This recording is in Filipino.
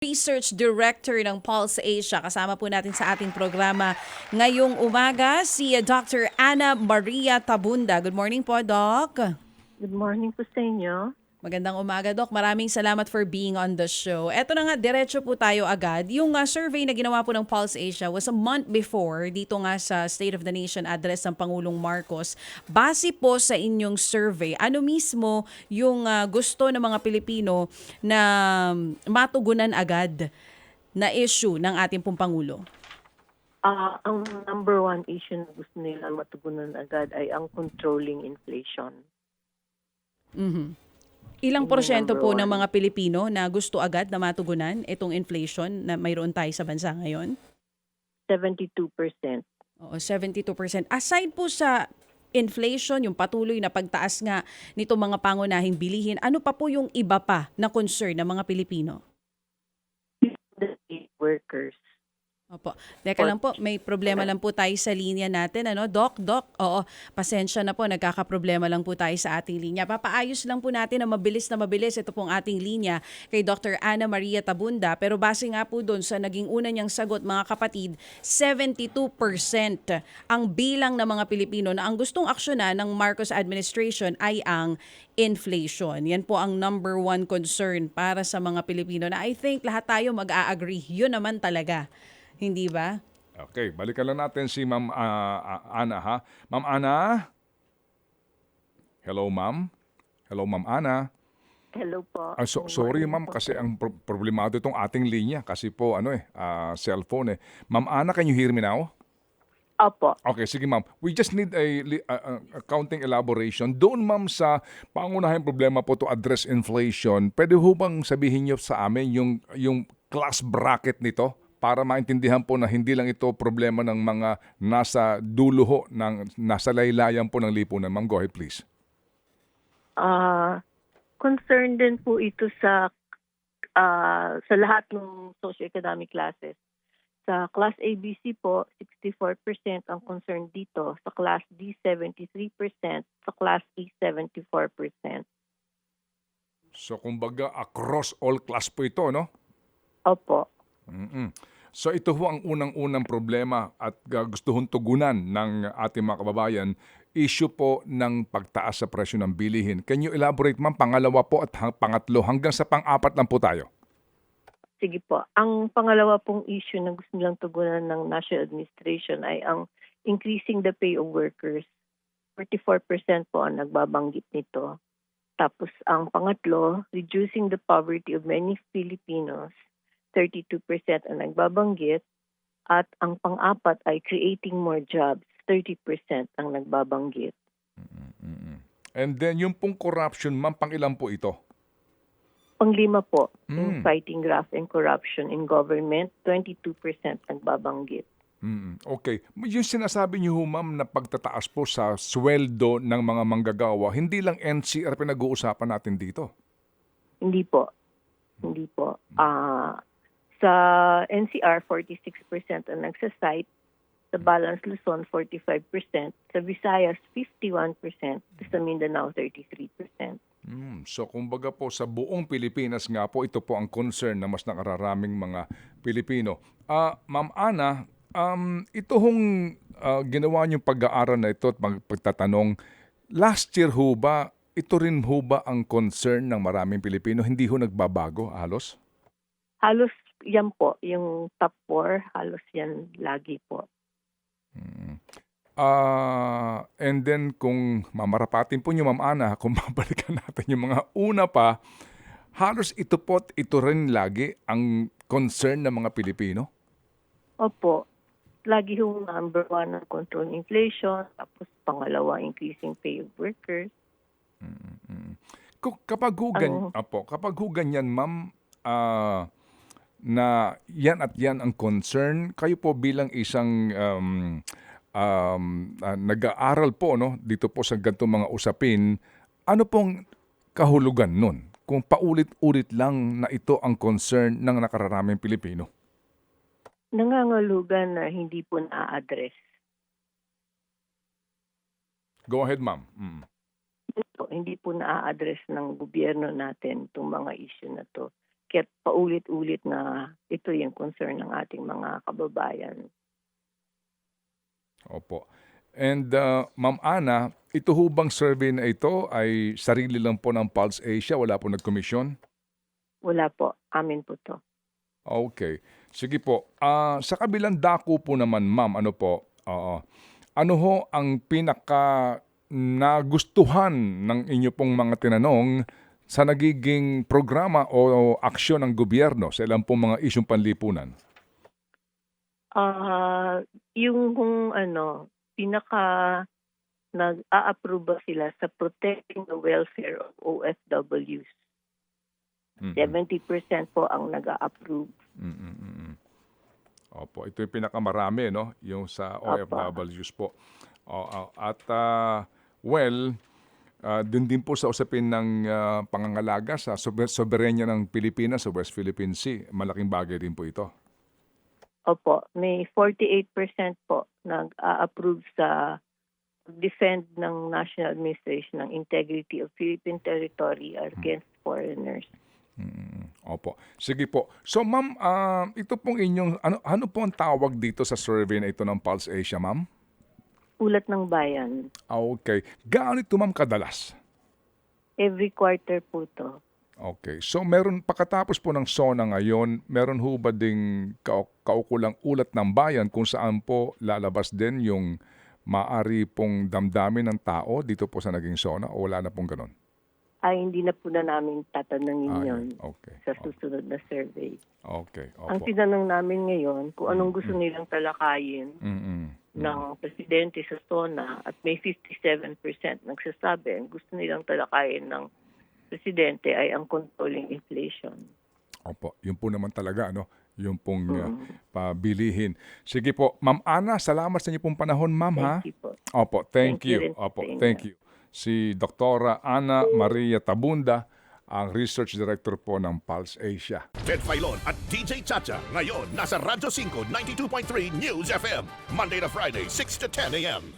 Research Director ng Pulse Asia. Kasama po natin sa ating programa ngayong umaga si Dr. Ana Maria Tabunda. Good morning po, Doc. Good morning po sa inyo. Magandang umaga, Doc. Maraming salamat for being on the show. Eto na nga, diretso po tayo agad. Yung uh, survey na ginawa po ng Pulse Asia was a month before dito nga sa State of the Nation address ng Pangulong Marcos. Base po sa inyong survey, ano mismo yung uh, gusto ng mga Pilipino na matugunan agad na issue ng ating pong Pangulo? Ah, ang number one issue na gusto nila matugunan agad ay ang controlling inflation. Mhm. Ilang porsyento po ng mga Pilipino na gusto agad na matugunan itong inflation na mayroon tayo sa bansa ngayon? 72%. Oo, 72%. Aside po sa inflation, yung patuloy na pagtaas nga nito mga pangunahing bilihin, ano pa po yung iba pa na concern ng mga Pilipino? Workers. Opo. Teka lang po, may problema lang po tayo sa linya natin. Ano? Doc, Doc, oo, pasensya na po, nagkakaproblema lang po tayo sa ating linya. Papaayos lang po natin na mabilis na mabilis ito pong ating linya kay Dr. Ana Maria Tabunda. Pero base nga po doon sa naging una niyang sagot, mga kapatid, 72% ang bilang ng mga Pilipino na ang gustong aksyonan ng Marcos administration ay ang inflation. Yan po ang number one concern para sa mga Pilipino na I think lahat tayo mag-a-agree. Yun naman talaga. Hindi ba? Okay, balikan lang natin si Ma'am ah, Ana ha. Ma'am Ana? Hello, Ma'am? Hello, Ma'am Ana? Hello po. Ah, so- sorry, Ma'am, kasi ang pro- problemado itong ating linya kasi po ano eh, ah, cellphone eh. Ma'am Ana, can you hear me now? Opo. Okay, sige ma'am. We just need a, li- a- a- a counting elaboration. Doon ma'am sa pangunahing problema po to address inflation, pwede ho bang sabihin niyo sa amin yung, yung class bracket nito? Para maintindihan po na hindi lang ito problema ng mga nasa dulo ho, ng, nasa laylayan po ng lipunan. Ma'am, go ahead please. Ah, concerned din po ito sa ah, sa lahat ng socioeconomic classes. Sa class ABC po, 64% ang concern dito. Sa class D, 73%. Sa class E, 74%. So kumbaga across all class po ito, no? Opo. Mm-mm. So ito ho ang unang-unang problema at uh, gusto hong tugunan ng ating mga kababayan, issue po ng pagtaas sa presyo ng bilihin. Can you elaborate ma'am, pangalawa po at hang- pangatlo hanggang sa pang-apat lang po tayo? Sige po. Ang pangalawa pong issue na gusto nilang tugunan ng National Administration ay ang increasing the pay of workers. 44% po ang nagbabanggit nito. Tapos ang pangatlo, reducing the poverty of many Filipinos. 32% ang nagbabanggit. At ang pang-apat ay creating more jobs. 30% ang nagbabanggit. And then yung pong corruption ma'am, pang ilan po ito? Panglima po, Mm. fighting graft and corruption in government, 22% nagbabanggit. Mm, okay. Yung sinasabi niyo ho ma'am na pagtataas po sa sweldo ng mga manggagawa, hindi lang NCR pinag-uusapan natin dito. Hindi po. Hindi po. Ah, sa NCR, 46% ang nagsasite. Sa Balance Luzon, 45%. Sa Visayas, 51%. Sa Mindanao, 33%. Mm, so kumbaga po sa buong Pilipinas nga po ito po ang concern na mas nakararaming mga Pilipino. Ah, Ma'am Ana, um, ito hong ah, ginawa niyong pag-aaral na ito at pag- pagtatanong, last year ho ba, ito rin ho ba ang concern ng maraming Pilipino? Hindi ho nagbabago halos? Halos yan po, yung top 4, halos yan lagi po. Ah, and then kung mamarapatin po niyo Ma'am Ana, kung babalikan natin yung mga una pa, halos ito po at ito rin lagi ang concern ng mga Pilipino. Opo. Lagi yung number one ang control inflation. Tapos pangalawa, increasing pay of workers. Ku- Kapag ho gan- Ang- apo, kapag ho ganyan, ma'am, ah, na yan at yan ang concern, kayo po bilang isang um, um, ah, nag-aaral po no, dito po sa ganitong mga usapin, ano pong kahulugan nun? Kung paulit-ulit lang na ito ang concern ng nakararaming Pilipino. Nangangalugan na hindi po na-address. Go ahead, ma'am. Mm. Ito, hindi po na-address ng gobyerno natin itong mga issue na to. Kaya paulit-ulit na ito yung concern ng ating mga kababayan. Opo. And uh, Ma'am Ana, ito ho bang survey na ito ay sarili lang po ng Pulse Asia? Wala po nagkomisyon? Wala po, amin po to. Okay. Sige po. Ah, sa kabilang dako po naman, ma'am, ano po, oo. ano ho ang pinaka nagustuhan ng inyo pong mga tinanong sa nagiging programa o aksyon ng gobyerno sa ilang pong mga isyong panlipunan? Ah, yung kung ano, pinaka nag-a-approve ba sila sa protecting the welfare of OFWs. Mhm. 70% po ang nag-a-approve. Mm, mm, mm, mm. Opo, ito yung pinakamarami, no? Yung sa OFWs po. O, at, ah, well, ah, dun din po sa usapin ng ah, pangangalaga sa sober- soberenya ng Pilipinas sa West Philippine Sea. Malaking bagay din po ito. Opo, may 48% po nag-a-approve sa defend ng National Administration ng integrity of Philippine territory against foreigners. Mm, Opo. Sige po. So ma'am, ah, ito pong inyong, ano, ano po ang tawag dito sa survey na ito ng Pulse Asia, ma'am? Ulat ng bayan. Ah, Okay. Gaano ito, ma'am, kadalas? Every quarter po to. Okay. So meron pagkatapos po ng SONA ngayon, meron ho ba ding kau- kaukulang ulat ng bayan kung saan po lalabas din yung maari pong damdamin ng tao dito po sa naging SONA o wala na pong ganun? Ay, hindi na po na namin tatanungin Ah, yun Okay. sa susunod na survey. Okay. Ang Opo. tinanong namin ngayon kung anong gusto nilang talakayin Mm-mm. Ng presidente sa SONA at may 57% nagsasabi ang gusto nilang talakayin ng presidente ay ang controlling inflation. Opo. Yun po naman talaga, ano? Yung pong uh, Mm. pabilihin. Sige po. Ma'am Ana, salamat sa inyo pong panahon, ma'am, ha? Thank you po. Opo, thank, Thank you you. Opo, thank you. Si Doktora Ana Maria Tabunda, ang Research Director po ng Pulse Asia. Ted Filon at DJ Chacha. Ngayon, nasa Radyo 5, 92.3 News FM. Monday to Friday, 6 to 10 a.m.